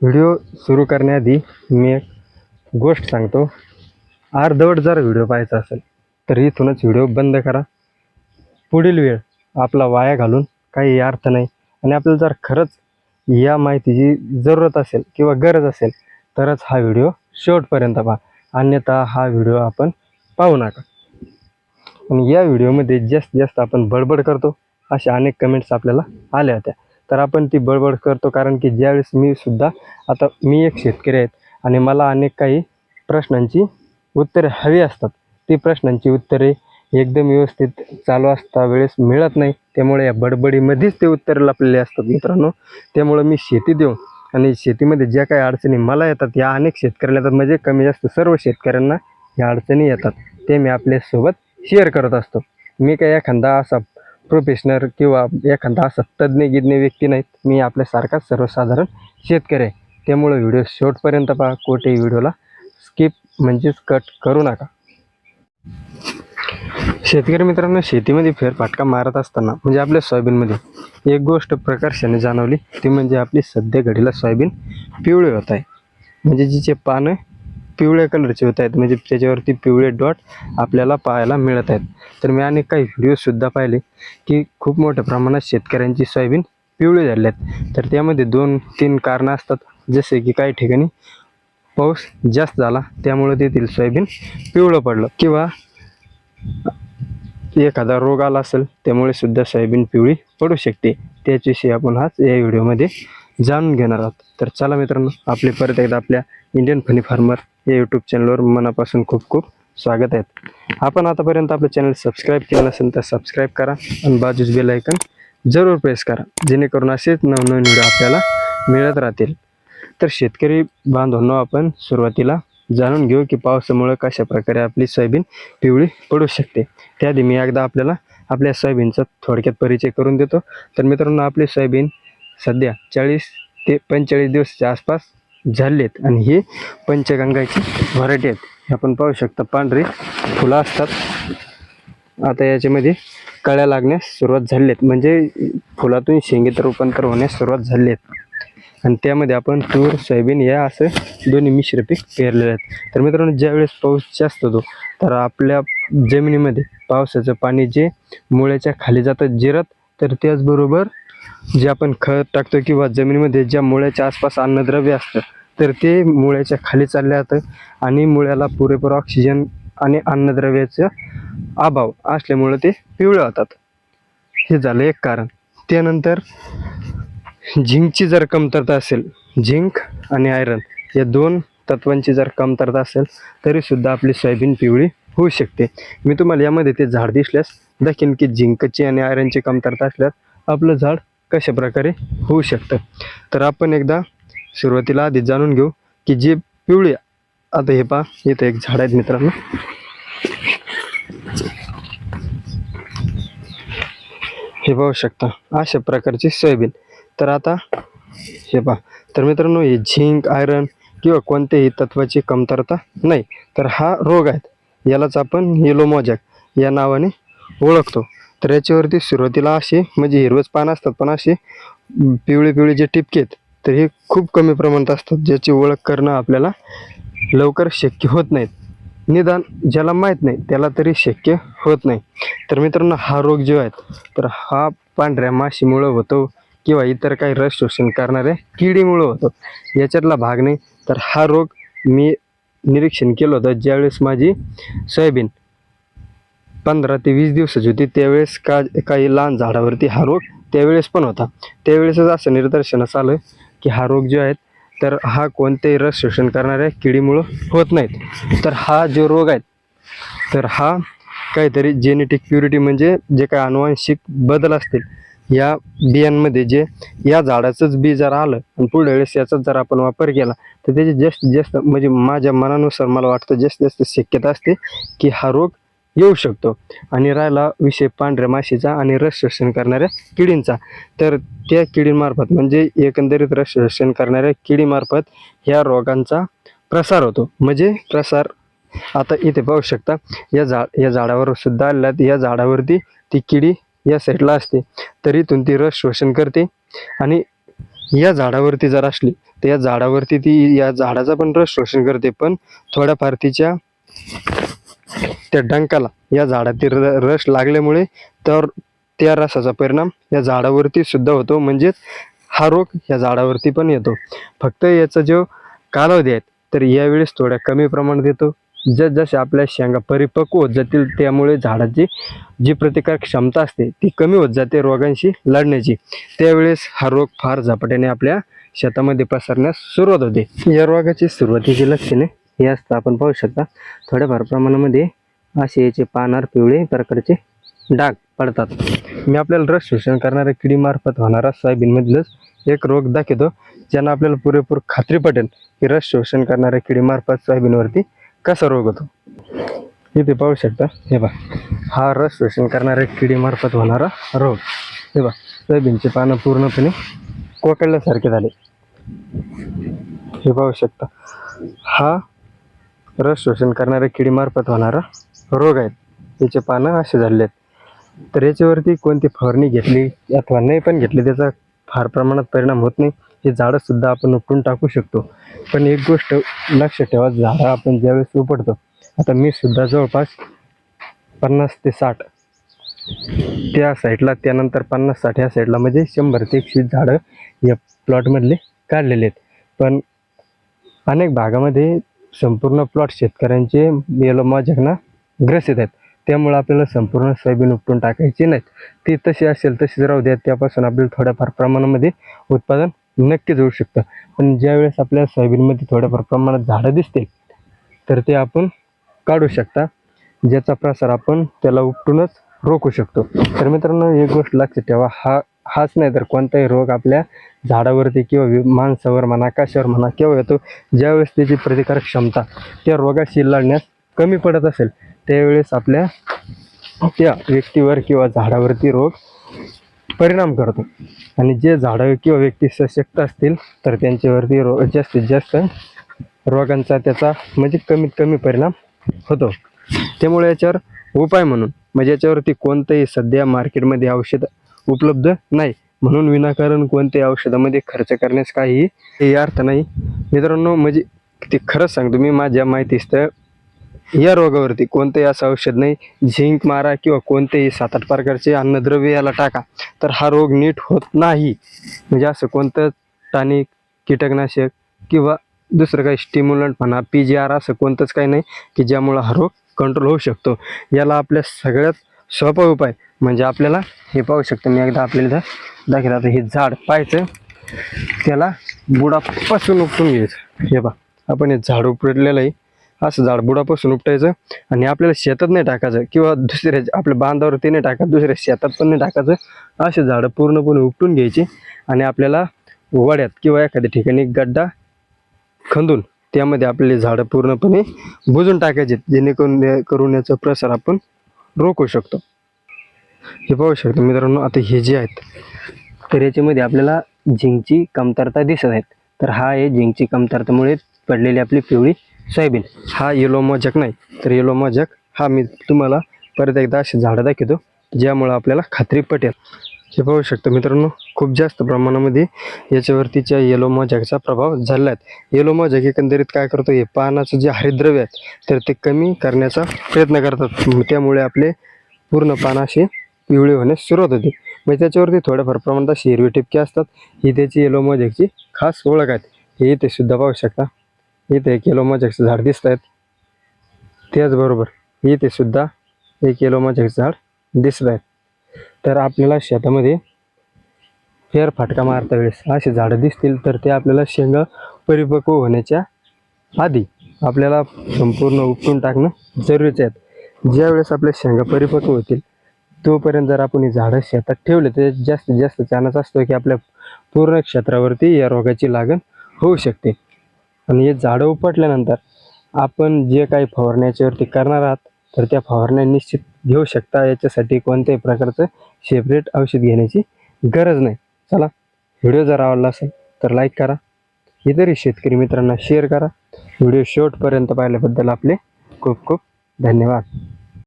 Video सुरू करण्याआधी मी एक गोष्ट सांगतो. अर्धवट जर व्हिडिओ पाहायचा असेल तर इथूनच व्हिडिओ बंद करा. पुढील वेळ आपला वाया घालून काही अर्थ नाही. आणि आपल्याला जर खरंच या माहितीची जरूरत असेल किंवा गरज असेल तरच हा व्हिडिओ शेवटपर्यंत पहा. अन्यथा हा व्हिडिओ आपण पाहू नका. आणि या व्हिडिओमध्ये जास्त जास्त आपण बडबड करतो अशा अनेक कमेंट्स आपल्याला आल्या होत्या. तर आपण ती बडबड करतो कारण की ज्यावेळेस मी सुद्धा आता मी एक शेतकरी आहेत आणि मला अनेक काही प्रश्नांची उत्तरे हवी असतात. ती प्रश्नांची उत्तरे एकदम व्यवस्थित चालू असता वेळेस मिळत नाही. त्यामुळे या बडबडीमध्येच ते उत्तरं लपलेले असतात मित्रांनो. त्यामुळं मी शेती देऊन आणि शेतीमध्ये ज्या काही अडचणी मला येतात या अनेक शेतकऱ्याला येतात. म्हणजे कमी जास्त सर्व शेतकऱ्यांना या अडचणी येतात. ते मी आपल्यासोबत शेअर करत असतो. मी काही एखादा असा प्रोफेशनर किंवा एखादा असा तज्ज्ञ गिज्ञ व्यक्ती नाहीत. मी आपल्यासारखाच सर्वसाधारण शेतकरी आहे. त्यामुळं व्हिडिओ शेवटपर्यंत पहा. कोठेही व्हिडिओला स्किप म्हणजेच कट करू नका. शेतकरी मित्रांनो शेतीमध्ये फेरफाटका मारत असताना म्हणजे आपल्या सोयाबीनमध्ये एक गोष्ट प्रकर्षाने जाणवली. ती म्हणजे आपली सध्या घडीला सोयाबीन पिवळी होत आहे. म्हणजे जिचे पानं पिवळ्या कलरचे होत आहेत. म्हणजे त्याच्यावरती पिवळे डॉट आपल्याला पाहायला मिळत आहेत. तर मी अनेक काही व्हिडिओसुद्धा पाहिले की खूप मोठ्या प्रमाणात शेतकऱ्यांची सोयाबीन पिवळी झाली आहेत. तर त्यामध्ये दोन तीन कारणं असतात. जसे की काही ठिकाणी पाऊस जास्त झाला त्यामुळे तेथील सोयाबीन पिवळं पडलं. किंवा एखादा रोग आला असेल त्यामुळे सुद्धा सोयाबीन पिवळी पडू शकते. त्याच्याविषयी आपण हाच या व्हिडिओमध्ये जाणून घेणार आहोत. तर चला मित्रांनो आपले परत एकदा आपल्या इंडियन फनी फार्मर या यूट्यूब चॅनलवर मनापासून खूप खूप स्वागत आहेत आपण आतापर्यंत आपलं चॅनल सबस्क्राईब केलं नसेल तर सबस्क्राईब करा आणि बाजूच बेल ऐकन जरूर प्रेस करा जेणेकरून असेच नवनवीन व्हिडिओ आपल्याला मिळत राहतील. तर शेतकरी बांधवांनो आपण सुरुवातीला जाणून घेऊ की पावसामुळे कशा प्रकारे आपली सोयाबीन पिवळी पडू शकते. त्याआधी मी एकदा आपल्याला आपल्या सोयाबीनचा थोडक्यात परिचय करून देतो. तर मित्रांनो आपली सोयाबीन सध्या चाळीस ते पंचेचाळीस दिवसाच्या आसपास झाले आहेत आणि हे पंचगंगाची व्हरायटी आहेत. हे आपण पाहू शकता पांढरी फुलं असतात. आता याच्यामध्ये कळ्या लागण्यास सुरुवात झाली आहेत म्हणजे फुलातून शेंगेत रूपांतर होण्यास सुरुवात झाली आहेत आणि त्यामध्ये आपण तूर सोयाबीन या असं दोन्ही मिश्र पीक पेरलेले आहेत. तर मित्रांनो ज्यावेळेस पाऊस जास्त होतो तर आपल्या जमिनीमध्ये पावसाचं पाणी जे मुळ्याच्या खाली जातं जिरत तर त्याचबरोबर जे आपण खत टाकतो किंवा जमिनीमध्ये ज्या मुळ्याच्या आसपास अन्नद्रव्य असतं तर ते मुळ्याच्या खाली चालले जातं आणि मुळ्याला पुरेपूर ऑक्सिजन आणि अन्नद्रव्याचा अभाव असल्यामुळं ते पिवळे होतात. हे झालं एक कारण. त्यानंतर झिंकची जर कमतरता असेल झिंक आणि आयरन या दोन तत्वांची जर कमतरता असेल तरीसुद्धा आपली सोयाबीन पिवळी होऊ शकते. मी तुम्हाला यामध्ये ते झाड दिसल्यास दाखीन की झिंकची आणि आयरनची कमतरता असल्यास आपलं झाड कशा प्रकारे होऊ शकतं? तर आपण एकदा सुरुवातीला आधी जाणून घेऊ की जे पिवळी आता हे पहा इथं एक झाड आहेत मित्रांनो. हे पाहू शकता अशा प्रकारची सोयाबीन. तर आता हे पहा तर मित्रांनो हे झिंक आयरन किंवा कोणत्याही तत्वाची कमतरता नाही. तर हा रोग आहे यालाच आपण येलो मोजॅक या नावाने ओळखतो. तर याच्यावरती सुरुवातीला असे म्हणजे हिरवच पानं असतात पण असे पिवळे पिवळे जे टिपकेत आहेत तर हे खूप कमी प्रमाणात असतात ज्याची ओळख करणं आपल्याला लवकर शक्य होत नाहीत निदान ज्याला माहीत नाही त्याला तरी शक्य होत नाही. तर मित्रांनो हा रोग जो आहे तर हा पांढऱ्या माशीमुळं होतो किंवा इतर काही रस शोषण करणाऱ्या किडीमुळं होतो याच्यातला भाग नाही. तर हा रोग मी निरीक्षण केलं होतं ज्यावेळेस माझी सोयाबीन पंधरा ते वीस दिवसाची होती. त्यावेळेस का काही लहान झाडावरती हा रोग त्यावेळेस पण होता. त्यावेळेसच असं निदर्शनास आलं की हा रोग जो आहे तर हा कोणत्याही रस शोषण करणाऱ्या किडीमुळं होत नाहीत. तर हा जो रोग आहे तर हा काहीतरी जेनेटिक प्युरिटी म्हणजे जे काही अनुवांशिक बदल असतील या बियांमध्ये जे या झाडाचंच बी जर आलं आणि पुढे वेळेस याचाच जर आपण वापर केला तर त्याची जास्तीत जास्त म्हणजे माझ्या मनानुसार मला वाटतं जास्त जास्त शक्यता असते की हा रोग येऊ शकतो. आणि राहिला विषय पांढऱ्या माशीचा आणि रस शोषण करणाऱ्या किडींचा. तर त्या किडींमार्फत म्हणजे एकंदरीत रस शोषण करणाऱ्या किडीमार्फत ह्या रोगांचा प्रसार होतो. म्हणजे प्रसार आता इथे पाहू शकता या झाड या झाडावर सुद्धा आल्यात. या झाडावरती ती किडी या साईडला असते. तर इथून ती रस शोषण करते. आणि या झाडावरती जर असली तर या झाडावरती ती या झाडाचा पण रस शोषण करते. पण थोड्याफार तिच्या त्या डंकाला या झाडातील र- रस लागल्यामुळे तर त्या रसाचा परिणाम या झाडावरती सुद्धा होतो. म्हणजेच हा रोग या झाडावरती पण येतो. फक्त याचा जो कालावधी आहे तर यावेळेस थोड्या कमी प्रमाणात येतो. जसजसे आपल्या शेंगा परिपक्व होत जातील त्यामुळे झाडाची जी प्रतिकार क्षमता असते ती कमी होत जाते रोगांशी लढण्याची. त्यावेळेस हा रोग फार झपाट्याने आपल्या शेतामध्ये पसरण्यास सुरुवात होते. या रोगाची सुरुवातीची लक्षणे हे असतं आपण पाहू शकता. थोड्याफार प्रमाणामध्ये असे याचे पानार पिवळे प्रकारचे डाग पडतात. मी आपल्याला रस शोषण करणाऱ्या किडीमार्फत होणारा सोयाबीनमधलंच एक रोग दाखवतो ज्यांना आपल्याला पुरेपूर खात्री पटेल की रस शोषण करणाऱ्या किडीमार्फत सोयाबीनवरती कसा रोग होतो. इथे पाहू शकता. हे बा हा रस शोषण करणाऱ्या किडीमार्फत होणारा रोग. हे बा सोयाबीनचे पानं पूर्णपणे कोकडल्यासारखे झाले. हे पाहू शकता. हा रस शोषण करणाऱ्या किडीमार्फत होणारा रोग आहेत. याचे पानं असे झाले आहेत तर याच्यावरती कोणती फवारणी घेतली अथवा नाही पण घेतली त्याचा फार प्रमाणात परिणाम होत नाही. हे झाडंसुद्धा आपण उपटून टाकू शकतो. पण एक गोष्ट लक्ष ठेवा झाडं आपण ज्यावेळेस उपटतो आता मी सुद्धा जवळपास पन्नास ते साठ त्या साईडला त्यानंतर पन्नास साठ या साईडला म्हणजे शंभर ते एकशे झाडं या प्लॉटमधले काढलेले आहेत. पण अनेक भागामध्ये संपूर्ण प्लॉट शेतकऱ्यांचे येलोमा जगना ग्रसित आहेत. त्यामुळे आपल्याला संपूर्ण सोयाबीन उपटून टाकायची नाहीत. ती तशी असेल तशीच राहू द्या त्यापासून आपल्याला थोड्याफार प्रमाणामध्ये उत्पादन नक्कीच होऊ शकतं. पण ज्यावेळेस आपल्या सोयाबीनमध्ये थोड्याफार प्रमाणात झाडं दिसतील तर ते आपण काढू शकता. ज्याचा प्रसार आपण त्याला उपटूनच रोखू शकतो. तर मित्रांनो एक गोष्ट लक्षात ठेवा हा हाच नाही तर कोणताही रोग आपल्या झाडावरती किंवा वि- माणसावर म्हणा आकाशावर म्हणा किंवा येतो ज्यावेळेस त्याची प्रतिकारक क्षमता त्या रोगाशी लढण्यास कमी पडत असेल त्यावेळेस आपल्या त्या व्यक्तीवर किंवा झाडावरती रोग परिणाम करतो. आणि जे झाडं किंवा व्यक्ती सशक्त असतील तर त्यांच्यावरती रो जास्तीत जास्त रोगांचा त्याचा म्हणजे कमीत कमी परिणाम होतो. त्यामुळे याच्यावर उपाय म्हणून म्हणजे याच्यावरती कोणतंही सध्या मार्केटमध्ये औषध उपलब्ध नाही. म्हणून विनाकारण कोणत्याही औषधामध्ये खर्च करण्यास काहीही अर्थ नाही. मित्रांनो म्हणजे ते खरंच सांगतो मी माझ्या माहितीस तर या रोगावरती कोणतंही असं औषध नाही. झिंक मारा किंवा कोणतेही सात आठ प्रकारचे अन्नद्रव्य याला टाका तर हा रोग नीट होत नाही. म्हणजे असं कोणतं टानिक कीटकनाशक किंवा दुसरं काही स्टिम्युलंट म्हणा पी जी आर असं कोणतंच काही नाही की ज्यामुळं हा रोग कंट्रोल होऊ शकतो. याला आपल्या सगळ्यात सोपा उपाय म्हणजे आपल्याला हे पाहू शकतो. मी एकदा आपल्याला इथं दाखवलं. आता हे झाड पाहायचं. त्याला बुडापासून उपटून घ्यायचं. हे बा आपण हे झाड उपटलेलं आहे. असं झाड बुडापासून उपटायचं आणि आपल्याला शेतात नाही टाकायचं किंवा दुसऱ्या आपल्या बांधावरती नाही टाकायचं दुसऱ्या शेतात पण नाही टाकायचं असे झाडं पूर्णपणे उपटून घ्यायची आणि आपल्याला वाड्यात किंवा एखाद्या ठिकाणी गड्डा खंदून त्यामध्ये आपले झाडं पूर्णपणे बुजून टाकायचे जेणेकरून करून याचा प्रसार आपण रोखू शकतो. हे पाहू शकतो मित्रांनो आता हे जे आहेत तर याच्यामध्ये आपल्याला झिंकची कमतरता दिसत आहेत तर हा आहे झिंकची कमतरतेमुळे पडलेली आपली पिवळी सोयाबीन. हा येलो मजक नाही. तर येलो मजक हा मी तुम्हाला परत एकदा अशी झाडं दाखवतो ज्यामुळं आपल्याला खात्री पटेल. हे पाहू शकतो मित्रांनो खूप जास्त प्रमाणामध्ये याच्यावरतीच्या येलो मजकचा प्रभाव झाला आहे येलो मजक एकंदरीत काय करतो हे पानाचं जे हरिद्रव्य आहेत तर ते कमी करण्याचा प्रयत्न करतात. त्यामुळे आपले पूर्ण पानाशी पिवळे होण्यास सुरुवात होते. मग त्याच्यावरती थोड्याफार प्रमाणात अशी हिरवी टिपके असतात. ही त्याची येलो मजकची खास ओळख आहे. हे इथे सुद्धा पाहू शकता. इथे एक येलो झाड दिसत आहेत त्याचबरोबर इथे सुद्धा एक येलो मजकचं झाड दिसत आहेत तर आपल्याला शेतामध्ये फेर फाटका मारता वेळेस असे झाडं दिसतील तर ते आपल्याला शेंगा परिपक्व होण्याच्या आधी आपल्याला संपूर्ण उपटून टाकणं जरुरीचं आहे. ज्यावेळेस आपल्या शेंगा परिपक्व होतील तोपर्यंत जर आपण ही झाडं शेतात ठेवले तर जास्तीत जास्त चान्स असतो की आपल्या पूर्ण क्षेत्रावरती या रोगाची लागण होऊ शकते. आणि हे झाडं उपटल्यानंतर आपण जे काही फवारण्याच्यावरती करणार आहात तर त्या फवारण्या निश्चित घेऊ शकता. याच्यासाठी कोणत्याही प्रकारचं सेपरेट औषध घेण्याची गरज नाही. चला व्हिडिओ जर आवडला असेल तर लाईक करा. इतरही शेतकरी मित्रांना शेअर करा. व्हिडिओ शेवटपर्यंत पाहिल्याबद्दल आपले खूप खूप धन्यवाद.